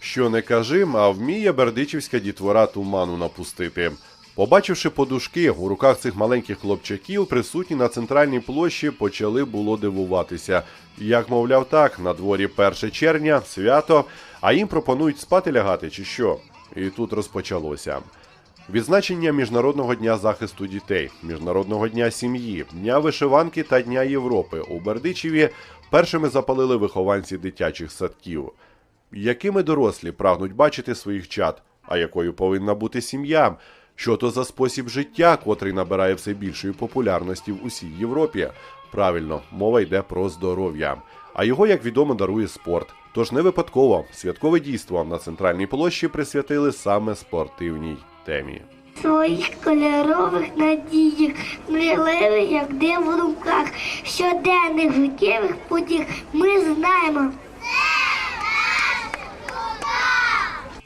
Що не кажи, а вміє бердичівська дітвора туману напустити. Побачивши подушки у руках цих маленьких хлопчаків, присутні на центральній площі почали було дивуватися. Як мовляв, так, на дворі 1 червня, свято, а їм пропонують спати лягати чи що. І тут розпочалося. Відзначення Міжнародного дня захисту дітей, Міжнародного дня сім'ї, Дня вишиванки та Дня Європи у Бердичеві першими запалили вихованці дитячих садків. Якими дорослі прагнуть бачити своїх чад, а якою повинна бути сім'я? Що то за спосіб життя, котрий набирає все більшої популярності в усій Європі? Правильно, мова йде про здоров'я. А його, як відомо, дарує спорт. Тож не випадково святкове дійство на центральній площі присвятили саме спортивній темі. своїх кольорових надіях, мрійливих, як дим в думках, щоденних життєвих подій ми знаємо.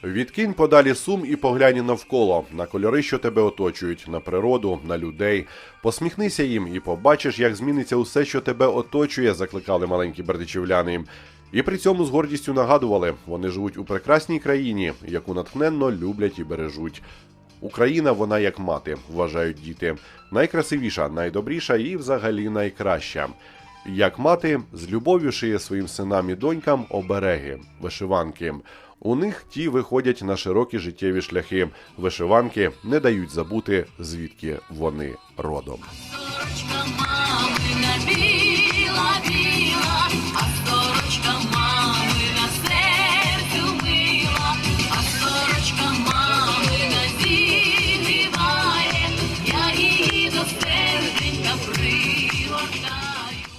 Відкинь подалі сум і поглянь навколо на кольори, що тебе оточують, на природу, на людей. Посміхнися їм і побачиш, як зміниться усе, що тебе оточує, закликали маленькі бердичівляни. І при цьому з гордістю нагадували, вони живуть у прекрасній країні, яку натхненно люблять і бережуть. Україна, вона як мати, вважають діти. Найкрасивіша, найдобріша і взагалі найкраща. Як мати з любов'ю шиє своїм синам і донькам обереги, вишиванки. У них ті виходять на широкі життєві шляхи. Вишиванки не дають забути, звідки вони родом.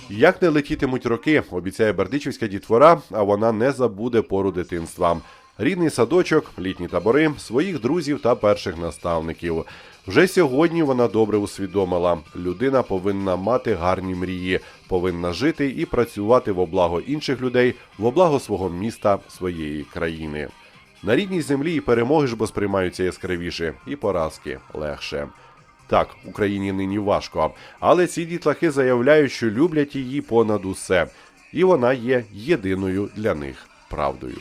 Як не летітимуть роки, обіцяє бердичівська дітвора, а вона не забуде пору дитинства. Рідний садочок, літні табори, своїх друзів та перших наставників. Вже сьогодні вона добре усвідомила: людина повинна мати гарні мрії, повинна жити і працювати во благо інших людей, во благо свого міста, своєї країни. На рідній землі і перемоги ж бо сприймаються яскравіше, і поразки легше. Так, Україні нині важко, але ці дітлахи заявляють, що люблять її понад усе, і вона є єдиною для них правдою.